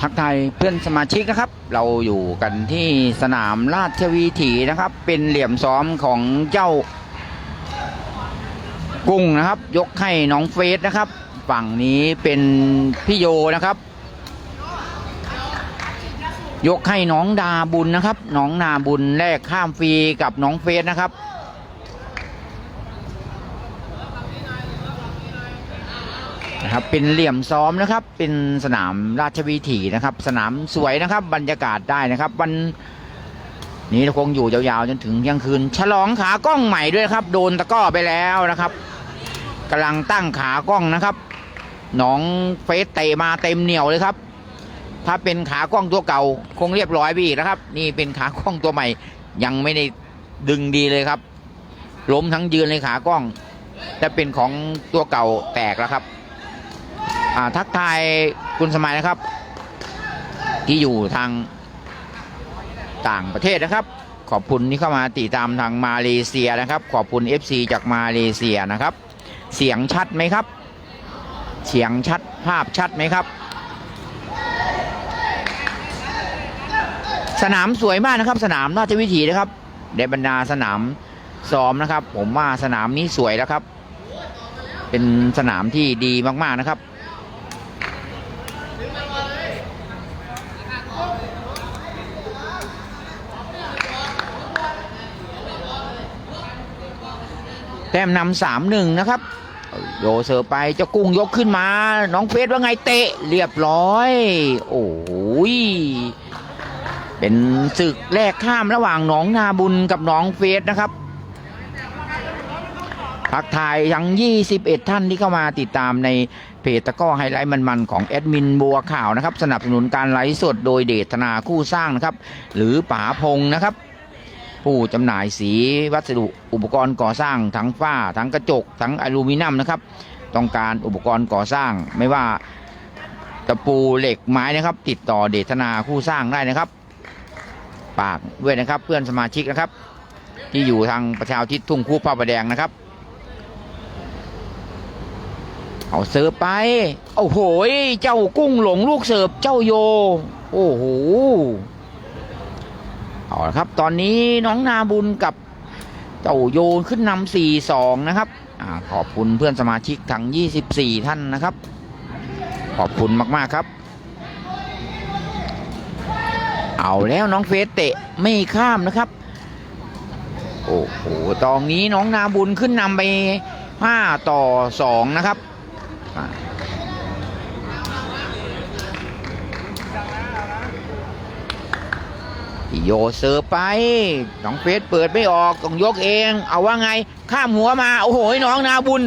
ทักทายเพื่อนสมาชิกนะครับ เราอยู่กันที่สนามราชวีถีนะครับ เป็นเหลี่ยมซ้อมของเจ้า กุ้งนะครับ ยกให้น้องเฟสนะครับ ฝั่งนี้เป็นพี่โยนะครับ ยกให้น้องดาบุญนะครับ น้องนาบุญแลกข้ามฟรีกับน้องเฟสนะครับ นะครับ เป็นเหลี่ยมซ้อมนะครับ เป็นสนามราชวิถีนะครับ สนามสวยนะครับ บรรยากาศได้นะครับ วันนี้คงอยู่ยาวๆจนถึงเที่ยงคืน ฉลองขากล้องใหม่ด้วยครับ โดนตะก้อไปแล้วนะครับกำลังตั้งขากล้องนะครับน้องเฟสเตะมาเต็มเหนียวเลยครับ ถ้าเป็นขากล้องตัวเก่า คงเรียบร้อยไปอีกนะครับ นี่เป็นขากล้องตัวใหม่ ยังไม่ได้ดึงดีเลยครับล้มทั้งยืนเลยขากล้องแต่เป็นของตัวเก่าแตกแล้วครับ ทักทายคุณสมัยนะครับ ที่อยู่ทางต่างประเทศนะครับ ขอบคุณที่เข้ามาติดตามทางมาเลเซียนะครับ ขอบคุณ FC จากมาเลเซียนะครับ เสียงชัดไหมครับ เสียงชัดภาพชัดไหมครับ สนามสวยมากนะครับ สนามราชวิถีนะครับในบรรดาสนามซ้อมนะครับ ผมว่าสนามนี้สวยแล้วครับ เป็นสนามที่ดีมากๆนะครับ ต้มนำสามหนึ่งนะครับ โยเสิร์ฟไปเจ้ากุ้งยกขึ้นมา น้องเฟสว่าไงเตะเรียบร้อย โอ้ยเป็นศึกแรกข้ามระหว่างหนองนาบุญกับหนองเฟสนะครับพักทายทั้ง 21 ท่านที่เข้ามาติดตามในเพจตะก้อไฮไลท์มันๆของแอดมินบัวข่าวนะครับ สนับสนุนการไลฟ์สดโดยเดชนาคู่สร้างนะครับ หรือป๋าพงนะครับ ผู้จำหน่ายสีวัสดุอุปกรณ์ก่อสร้างทั้งฝ้าทั้งกระจกทั้งอลูมิเนียมนะครับ ต้องการอุปกรณ์ก่อสร้างไม่ว่าตะปูเหล็กไม้นะครับ ติดต่อเดชนาคู่สร้างได้นะครับฝากด้วยนะครับเพื่อนสมาชิกนะครับ ที่อยู่ทางประชาทิศทุ่งคู่พระประแดงนะครับ เอาเสิร์ฟไปโอ้โหยเจ้ากุ้งหลงลูกเสิร์ฟเจ้าโย โอ้โห เอาละครับ ตอนนี้น้องนาบุญกับเจ้าโยนขึ้นนำสี่สองนะครับอขอบคุณเพื่อนสมาชิกทั้ง 24 ท่านนะครับ ขอบคุณมากๆครับ เอาแล้วน้องเฟสเตะไม่ข้ามนะครับ โอ้โห ตอนนี้น้องนาบุญขึ้นนำไป 5 ต่อ 2 นะครับอ่า พี่ โยเสือไป น้องเฟสเปิดไม่ออกต้องยกเอง เอาว่าไง ข้ามหัวมา โอ้โหน้องนาบุญ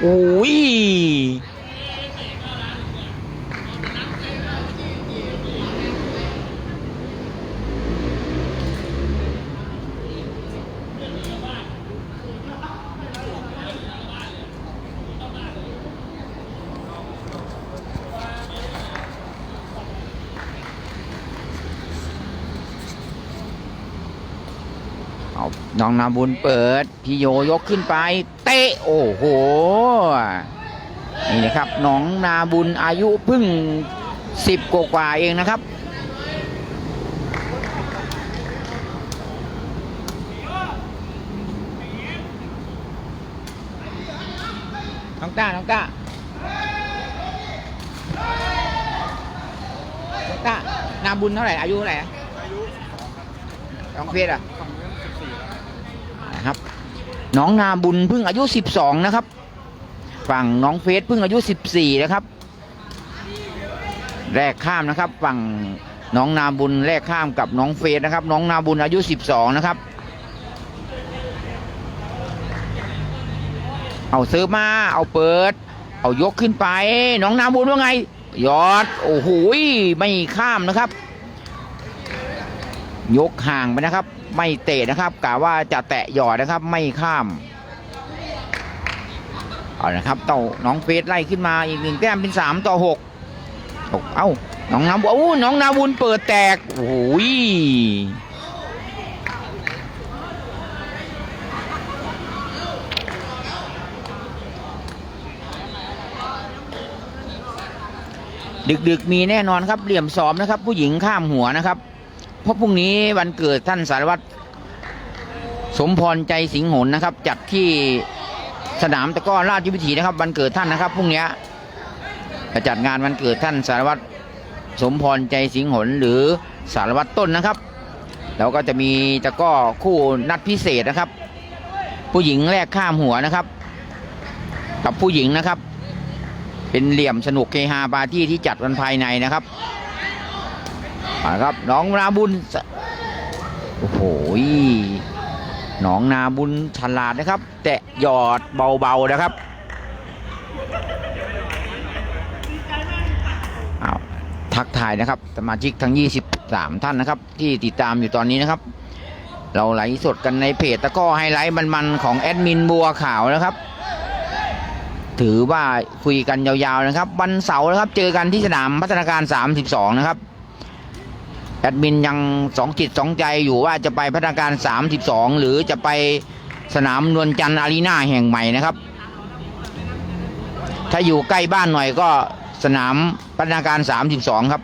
โอ้ย น้องนาบุญเปิด พี่โยยกขึ้นไป เตะ โอ้โห นี่นะครับ น้องนาบุญอายุเพิ่งสิบกว่าๆเองนะครับ น้องต้า น้องต้า น้องต้า นาบุญเท่าไหร่ อายุเท่าไหร่อะน้องเฟสอะนะ น้องนาบุญเพิ่งอายุ 12 นะครับ ฝั่งน้องเฟสเพิ่งอายุ 14 นะครับ แรกข้ามนะครับ ฝั่งน้องนาบุญแรกข้ามกับน้องเฟสนะครับ น้องนาบุญอายุ 12 นะครับ เอาซื้อมา เอาเปิด เอายกขึ้นไป น้องนาบุญว่าไง ยอด โอ้โหไม่ข้ามนะครับ ยกห่างไปนะครับ ไม่เตะนะครับกะว่าจะแตะหยอดนะครับไม่ข้ามเอานะครับเต่าน้องเฟสไล่ขึ้นมาอีกหนึ่งแต้มเป็นสามต่อหกหกเอ้าน้องนาบุญอู้น้องนาบุญเปิดแตกโอ้ยดึกๆมีแน่นอนครับเหลี่ยมซ้อมนะครับ ผู้หญิงข้ามหัวนะครับ เพราะพรุ่งนี้วันเกิดท่านสารวัตรสมพรใจสิงห์หนนะครับ จัดที่สนามตะก้อราชวิถีนะครับ วันเกิดท่านนะครับพรุ่งนี้จะจัดงานวันเกิดท่านสารวัตรสมพรใจสิงห์หนหรือสารวัตรต้นนะครับแล้วก็จะมีตะก้อคู่นัดพิเศษนะครับ ผู้หญิงแรกข้ามหัวนะครับ กับผู้หญิงนะครับ เป็นเหลี่ยมสนุกเฮฮาปาร์ตี้ที่จัดวันภายในนะครับ มาครับน้องนาบุญโอ้โหน้องนาบุญฉลาดนะครับ แตะหยอดเบาๆนะครับเอาทักทายนะครับสมาชิกทั้ง 23 ท่านนะครับ ที่ติดตามอยู่ตอนนี้นะครับ เราไลฟ์สดกันในเพจตะก้อไฮไลท์มันๆของแอดมินบัวขาวนะครับ ถือว่าคุยกันยาวๆนะครับ วันเสาร์นะครับ เจอกันที่สนามพัฒนาการ 32 นะครับ แอดมินยังสองจิตสองใจอยู่ว่าจะไปพัฒนาการ 32 หรือจะไปสนามนวลจันทร์อารีนาแห่งใหม่นะครับ ถ้าอยู่ใกล้บ้านหน่อยก็สนามพัฒนาการ 32 ครับ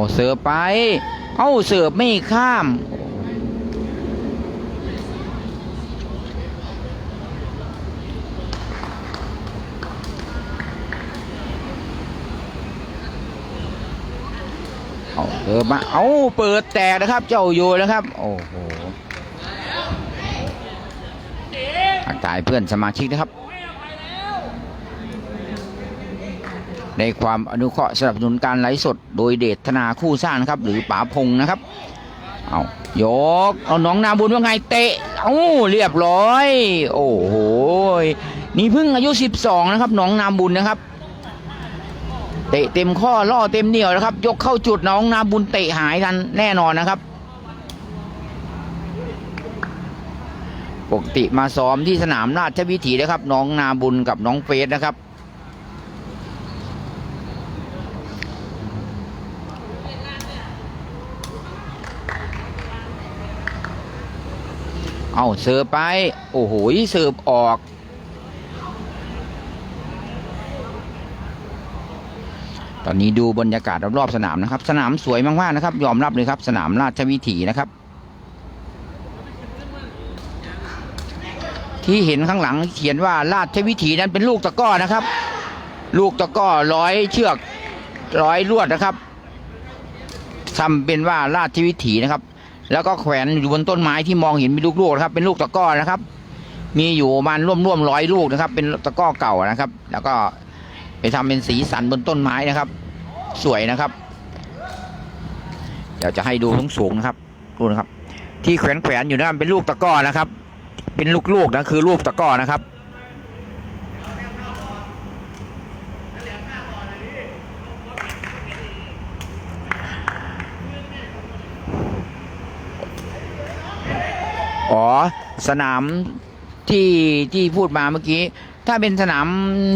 เอาเสิร์ฟไป เอาเสิร์ฟไม่ข้าม เอาเสิร์ฟมา เอาเปิดแตกนะครับ เจ้าโยนะครับ โอ้โหทักทายเพื่อนสมาชิกนะครับ ในความอนุเคราะห์สนับสนุนการไลฟ์สด โดยเดชธนาคู่สร้างนะครับ หรือป๋าพงนะครับเอายกเอาน้องนาบุญว่าไงเตะเอาเรียบร้อย โอ้โหนี่เพิ่งอายุ 12 นะครับน้องนาบุญนะครับ เตะเต็มข้อล่อเต็มเหนียวนะครับ ยกเข้าจุดน้องนาบุญเตะหายกันแน่นอนนะครับปกติมาซ้อมที่สนามราชวิถีนะครับ น้องนาบุญกับน้องเฟสนะครับ เอาเสิร์ฟไป โอ้โหเสิร์ฟออก ตอนนี้ดูบรรยากาศรอบๆสนามนะครับ สนามสวยมากๆนะครับ ยอมรับเลยครับ สนามราชวิถีนะครับ ที่เห็นข้างหลังเขียนว่าราชวิถีนั้นเป็นลูกตะก้อนะครับ ลูกตะก้อร้อยเชือกร้อยลวดนะครับทำเป็นว่าราชวิถีนะครับ แล้วก็แขวนอยู่บนต้นไม้ที่มองเห็นเป็นลูกๆนะครับ เป็นลูกตะก้อนะครับ มีอยู่ประมาณร่วมๆร้อยลูกนะครับ เป็นตะก้อเก่านะครับ แล้วก็ไปทำเป็นสีสันบนต้นไม้นะครับ สวยนะครับ เดี๋ยวจะให้ดูสูงสูงๆนะครับดูนะครับ ที่แขวนแขวนๆอยู่นั่นเป็นลูกตะก้อนะครับ เป็นลูกๆนะคือลูกตะก้อนะครับ อ๋อ สนามที่ที่พูดมาเมื่อกี้ ถ้าเป็นสนาม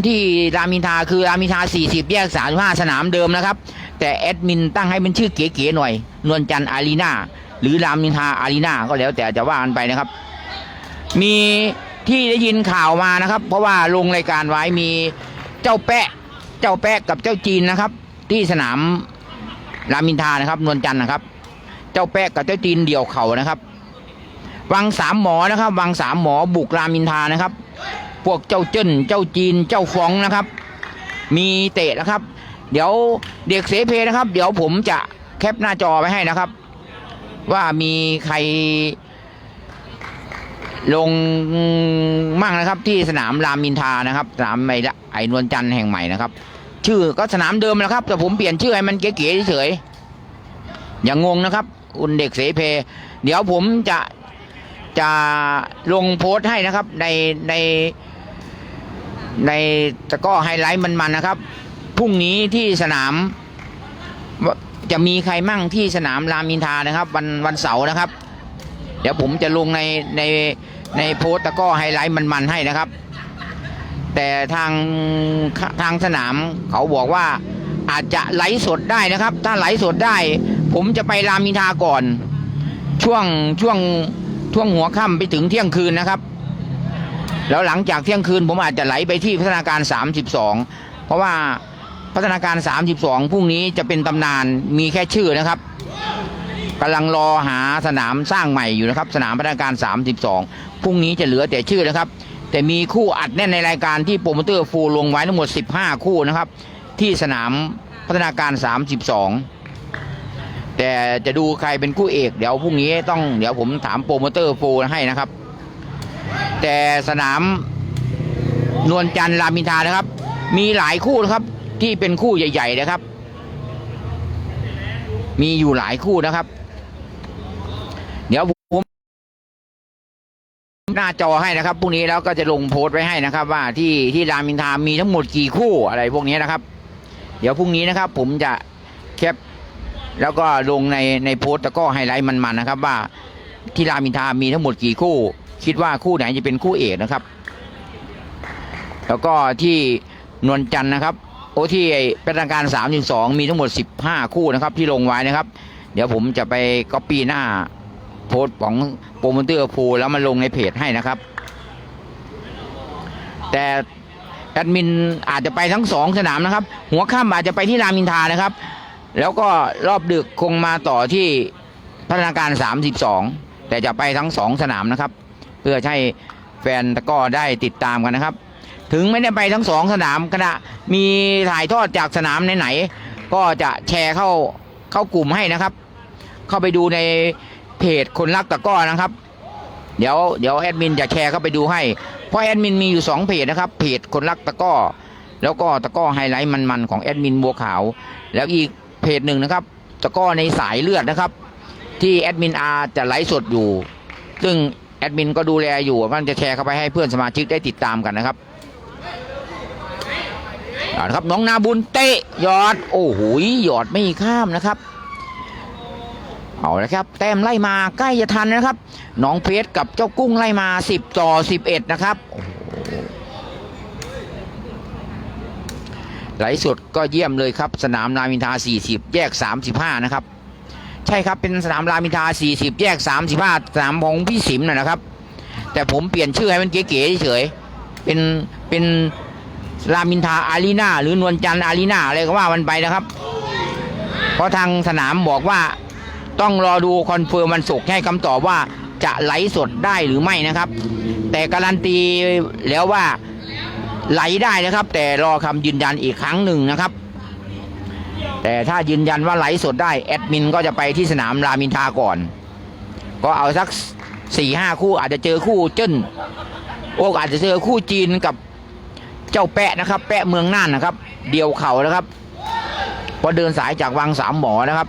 ที่รามอินทาคือรามอินทา40 แยก 35 สนามเดิมนะครับ แต่แอดมินตั้งให้เป็นชื่อเก๋ๆหน่อย นวลจันทร์อารีนาหรือรามอินทาอารีนาก็แล้วแต่จะว่ากันไปนะครับ มีที่ได้ยินข่าวมานะครับ เพราะว่าลงรายการไว้มีเจ้าแปะเจ้าแปะกับเจ้าจีนนะครับ ที่สนามรามอินทานะครับ นวลจันทร์นะครับ เจ้าแปะกับเจ้าจีนเดี่ยวเข่านะครับ วังสามหมอนะครับ วังสามหมอบุกรามินทานะครับ พวกเจ้าเจิ้นเจ้าจีนเจ้าฟองนะครับ มีเตะนะครับ เดี๋ยวเด็กเสเพนะครับ เดี๋ยวผมจะแคปหน้าจอไว้ให้นะครับ ว่ามีใคร ลงมั่งนะครับ ที่สนามรามินทานะครับสนามไอ้ละไอ้นวลจันทร์แห่งใหม่นะครับ ชื่อก็สนามเดิมนะครับ แต่ผมเปลี่ยนชื่อให้มันเก๋ๆเฉยๆอย่างงงนะครับคุณเด็กเสเพ เดี๋ยวผมจะ จะลงโพสต์ให้นะครับ ในในในตะก้อไฮไลท์มันๆนะครับพรุ่งนี้ที่สนามจะมีใครมั่งที่สนามรามอินทานะครับ วันวันเสาร์นะครับ เดี๋ยวผมจะลงในในในโพสต์ตะก้อไฮไลท์มันๆให้นะครับ แต่ทางทางสนามเขาบอกว่าอาจจะไหลสดได้นะครับ ถ้าไหลสดได้ ผมจะไปรามอินทาก่อน ช่วงช่วง ช่วงหัวค่ำไปถึงเที่ยงคืนนะครับ แล้วหลังจากเที่ยงคืนผมอาจจะไหลไปที่พัฒนาการ 32 เพราะว่าพัฒนาการ 32พรุ่งนี้จะเป็นตำนานมีแค่ชื่อนะครับกำลังรอหาสนามสร้างใหม่อยู่นะครับ สนามพัฒนาการ 32พรุ่งนี้จะเหลือแต่ชื่อนะครับ แต่มีคู่อัดแน่นในรายการที่โปรโมเตอร์ฟูลลงไว้ทั้งหมด 15 คู่นะครับ ที่สนามพัฒนาการ 32 แต่จะดูใครเป็นคู่เอก เดี๋ยวพรุ่งนี้ต้องเดี๋ยวผมถามโปรโมเตอร์โฟูลให้นะครับ แต่สนามนวลจันทร์รามอินทานะครับ มีหลายคู่นะครับ ที่เป็นคู่ใหญ่ ๆ นะครับ มีอยู่หลายคู่นะครับ เดี๋ยวผมหน้าจอให้นะครับพรุ่งนี้แล้วก็จะลงโพสต์ไว้ให้นะครับ ว่าที่ที่รามอินทามีทั้งหมดกี่คู่อะไรพวกนี้นะครับ เดี๋ยวพรุ่งนี้นะครับ ผมจะแคป แล้วก็ลงในในโพสต์แล้วก็ไฮไลท์มันๆนะครับ ว่าที่รามอินทามีทั้งหมดกี่คู่ คิดว่าคู่ไหนจะเป็นคู่เอกนะครับ แล้วก็ที่นวลจันทร์นะครับ โอ้ที่เป็นทางการ3ามสองมีทั้งหมด 15 คู่นะครับ ที่ลงไว้นะครับ เดี๋ยวผมจะไปก๊อปปี้หน้าโพสต์ของโปรโมเตอร์พูแล้วมาลงในเพจให้นะครับ แต่แอดมินอาจจะไปทั้งสองสนามนะครับ หัวค่ำอาจจะไปที่รามอินทานะครับ แล้วก็รอบดึกคงมาต่อที่พัฒนาการ 32 แต่จะไปทั้งสองสนามนะครับ เพื่อให้แฟนตะก้อได้ติดตามกันนะครับ ถึงไม่ได้ไปทั้งสองสนามขณะมีถ่ายทอดจากสนามไหนๆก็จะแชร์เข้าเข้ากลุ่มให้นะครับ เข้าไปดูในเพจคนรักตะก้อนะครับ เดี๋ยวเดี๋ยวแอดมินจะแชร์เข้าไปดูให้ เพราะแอดมินมีอยู่สองเพจนะครับ เพจคนรักตะก้อ แล้วก็ตะก้อไฮไลท์มันๆของแอดมินบัวขาว แล้วอีก เพจหนึ่งนะครับตะก้อในสายเลือดนะครับ ที่แอดมินอาจะไลฟ์สดอยู่ ซึ่งแอดมินก็ดูแลอยู่มันจะแชร์เข้าไปให้เพื่อนสมาชิกได้ติดตามกันนะครับเอาละครับน้องนาบุญเตะยอดโอ้โหหยอดไม่ข้ามนะครับ เอาละครับ แต้มไล่มาใกล้จะทันนะครับน้องเพชรกับเจ้ากุ้งไล่มา 10 ต่อ 11 นะครับโอ้โห ไหลสดก็เยี่ยมเลยครับ สนามรามินทา 40 แยก 35 นะครับ ใช่ครับเป็นสนามรามินทา 40 แยก 35 สนามของพี่สิมนะครับ แต่ผมเปลี่ยนชื่อให้มันเก๋ๆเฉยเป็นเป็นรามินทาอารีนาหรือนวลจันทร์อารีนาอะไรก็ว่ามันไปนะครับ เพราะทางสนามบอกว่าต้องรอดูคอนเฟิร์มวันศุกร์ให้คำตอบว่าจะไหลสดได้หรือไม่นะครับ แต่การันตีแล้วว่า ไหลได้นะครับ แต่รอคำยืนยันอีกครั้งหนึ่งนะครับ แต่ถ้ายืนยันว่าไหลสดได้แอดมินก็จะไปที่สนามรามินทาก่อน ก็เอาสักสี่ห้าคู่อาจจะเจอคู่เจิ้นโอ้อาจจะเจอคู่จีนกับเจ้าแปะนะครับ แปะเมืองน่านนะครับ เดียวเข่านะครับพอเดินสายจากวังสามหมอนะครับ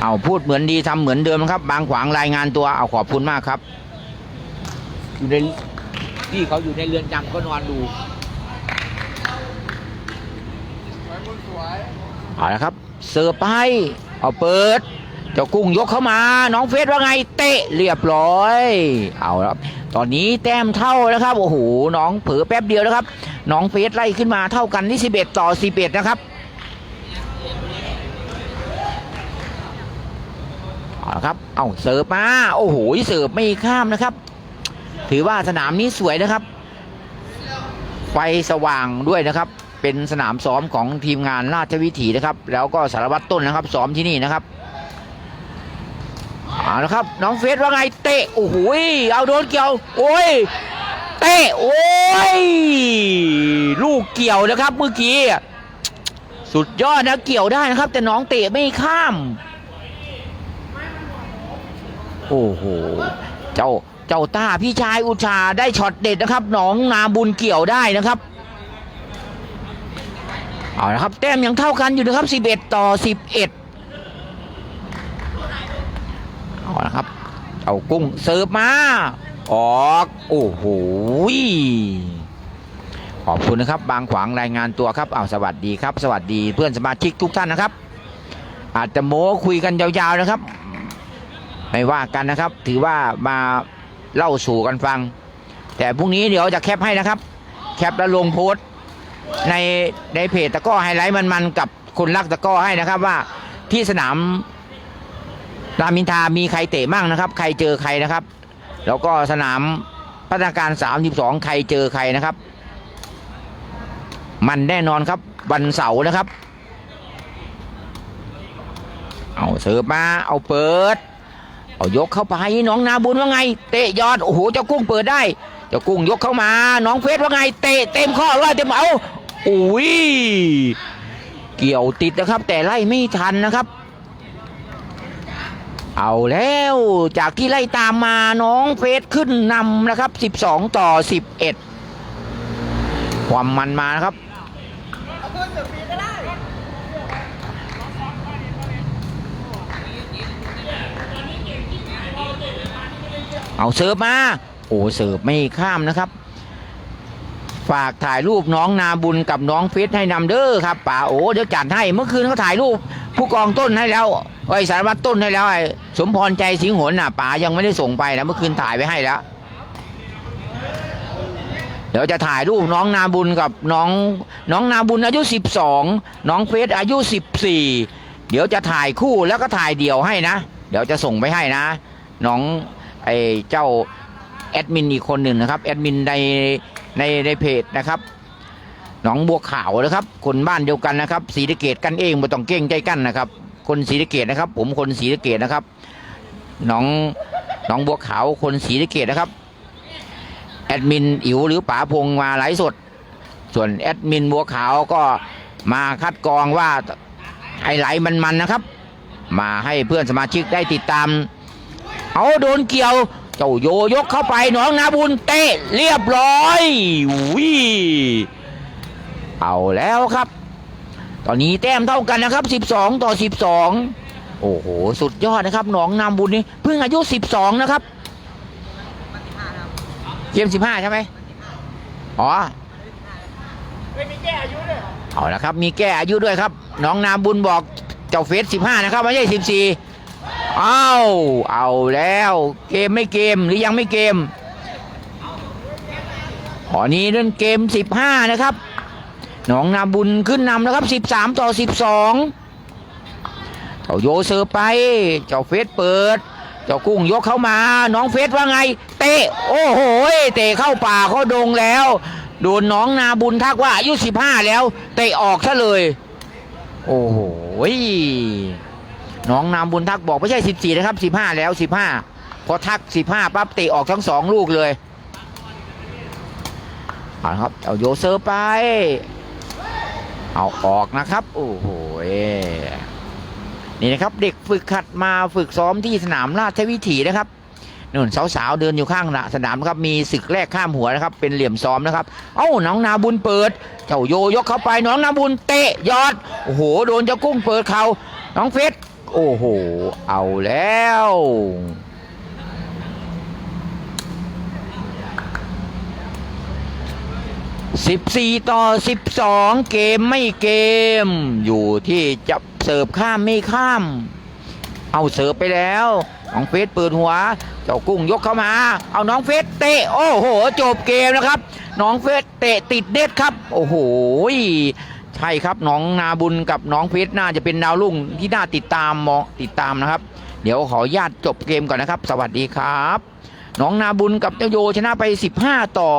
เอาพูดเหมือนดีทำเหมือนเดิมนะครับ บางขวางรายงานตัวเอาขอบคุณมากครับอยู่ใน ที่เขาอยู่ในเรือนจำก็นอนดูเอาละครับ เสิร์ฟไปเอาเปิด เจ้ากุ้งยกเข้ามา น้องเฟสว่าไงเตะเรียบร้อย เอาละครับ ตอนนี้แต้มเท่าแล้วครับ โอ้โห น้องเผลอแป๊บเดียวแล้วครับ น้องเฟสไล่ขึ้นมาเท่ากันที่11ต่อ11นะครับเอาละครับ เอาเสิร์ฟมา โอ้โห เสิร์ฟไม่ข้ามนะครับ ถือว่าสนามนี้สวยนะครับ ไฟสว่างด้วยนะครับ เป็นสนามซ้อมของทีมงานราชวิถีนะครับ แล้วก็สารวัตรต้นนะครับซ้อมที่นี่นะครับเอาละครับ น้องเฟสว่าไงเตะโอ้โหเอาโดนเกี่ยว โอ้ยเตะโอ้ยลูกเกี่ยวนะครับ เมื่อกี้สุดยอดนะเกี่ยวได้นะครับ แต่น้องเตะไม่ข้าม โอ้โห เจ้า เจ้าต้าพี่ชายอุชาได้ช็อตเด็ดนะครับ หนองนาบุญเกี่ยวได้นะครับเอาละครับ แต้มยังเท่ากันอยู่นะครับ 11 ต่อ 11 เอาละครับเอากุ้งเสิร์ฟมา ออก โอ้โหขอบคุณนะครับ บางขวางรายงานตัวครับเอาสวัสดีครับ สวัสดีเพื่อนสมาชิกทุกท่านนะครับ อาจจะโม้คุยกันยาวๆนะครับ ไม่ว่ากันนะครับ ถือว่ามา เล่าสู่กันฟัง แต่พรุ่งนี้เดี๋ยวจะแคปให้นะครับ แคปแล้วลงโพสต์ในในเพจตะก้อไฮไลท์มันๆกับคนรักตะก้อให้นะครับว่าที่สนามรามอินทามีใครเตะมั่งนะครับ ใครเจอใครนะครับ แล้วก็สนามพัฒนาการ 32 ใครเจอใครนะครับ มันแน่นอนครับวันเสาร์นะครับ เอาเสิร์ฟมาเอาเปิด เอายกเข้าไปน้องนาบุญว่าไง เตะยอดโอ้โหเจ้ากุ้งเปิดได้ เจ้ากุ้งยกเข้ามา น้องเฟสว่าไง เตะเต็มข้อร้อยเต็มเอาอุ้ยเกี่ยวติดนะครับ แต่ไล่ไม่ทันนะครับ เอาแล้วจากที่ไล่ตามมาน้องเฟสขึ้นนำนะครับ 12 ต่อ 11 ความมันมานะครับ เอาเสิร์ฟมา โอ้เสิร์ฟไม่ข้ามนะครับ ฝากถ่ายรูปน้องนาบุญกับน้องเฟสให้นำเด้อครับป๋าโอ้เดี๋ยวจัดให้เมื่อคืนเขาถ่ายรูป ผู้กองต้นให้แล้วไอ้สารวัตรต้นให้แล้วไอ้สมพรใจสิงหนน่ะป๋ายังไม่ได้ส่งไปนะเมื่อคืนถ่ายไปให้แล้วเดี๋ยวจะถ่ายรูปน้องนาบุญกับน้องน้องนาบุญอายุ 12 น้องเฟสอายุ 14 เดี๋ยวจะถ่ายคู่แล้วก็ถ่ายเดี่ยวให้นะ เดี๋ยวจะส่งไปให้นะ น้อง ไอ้เจ้าแอดมินอีกคนหนึ่งนะครับแอดมินในในในเพจนะครับหนองบัวขาวนะครับ คนบ้านเดียวกันนะครับศรีสะเกดกันเองไม่ต้องเก้งใจกันนะครับ คนศรีสะเกดนะครับ ผมคนศรีสะเกดนะครับหนองหนองบัวขาวคนศรีสะเกดนะครับแอดมินอิ๋วหรือป๋าพงมาไลฟ์สด ส่วนแอดมินบัวขาวก็มาคัดกรองว่าไฮไลท์มันๆนะครับ มาให้เพื่อนสมาชิกได้ติดตาม เอาโดนเกี่ยว เจ้าโยยกเข้าไปน้องนาบุญเตะเรียบร้อยวิเอาแล้วครับ ตอนนี้แต้มเท่ากันนะครับ 12 ต่อ 12 โอ้โห สุดยอดนะครับน้องนาบุญนี่เพิ่งอายุ 12 นะครับเกม15 ใช่ไหมอ๋อไม่มีแก้อายุเลยเอาละครับ มีแก้อายุด้วยครับ น้องนามบุญบอกเจ้าเฟส15 นะครับไม่ใช่ 14 อาเอาแล้วเกมไม่เกมหรือยังไม่เกมขอนี้เล่นเกม 15 นะครับน้องนาบุญขึ้นนำนะครับ 13 ต่อ 12 เจ้าโยเซอร์ไป เจ้าเฟสเปิด เจ้ากุ้งยกเข้ามา น้องเฟสว่าไง เตะ โอ้โห เตะเข้าป่าเขาดงแล้ว โดนน้องนาบุญทักว่าอายุสิบห้าแล้ว เตะออกซะเลย โอ้โห น้องนาบุญทักบอกไม่ใช่สิบสี่นะครับสิบห้าแล้วสิบห้าพอทักสิบห้าปั๊บเตะออกทั้งสองลูกเลยเอาครับเอาโยเซอร์ไป เอาออกนะครับ โอ้โหนี่นะครับ เด็กฝึกขัดมาฝึกซ้อมที่สนามราชวิถีนะครับนู่นสาวๆเดินอยู่ข้างสนามนะครับมีศึกแรกข้ามหัวนะครับ เป็นเหลี่ยมซ้อมนะครับ เอ้าน้องนาบุญเปิด เจ้าโยยกเข้าไปน้องนาบุญเตะยอดโอ้โหโดนเจ้ากุ้งเปิดเขาน้องเฟส โอ้โห เอาแล้ว 14 ต่อ 12 เกมไม่เกม อยู่ที่จะเสิร์ฟข้ามไม่ข้าม เอาเสิร์ฟไปแล้วน้องเฟสเปิดหัว เจ้ากุ้งยกเข้ามา เอาน้องเฟสเตะ โอ้โห จบเกมนะครับ น้องเฟสเตะติดเด็ดครับ โอ้โห ใช่ครับน้องนาบุญกับน้องเพชรน่าจะเป็นดาวรุ่งที่น่าติดตามมองติดตามนะครับ เดี๋ยวขอญาตจบเกมก่อนนะครับ สวัสดีครับน้องนาบุญกับเจ้าโยชนะไป 15 ต่อ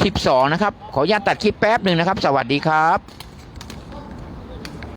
12 นะครับ ขอญาตตัดคลิปแป๊บหนึ่งนะครับ สวัสดีครับ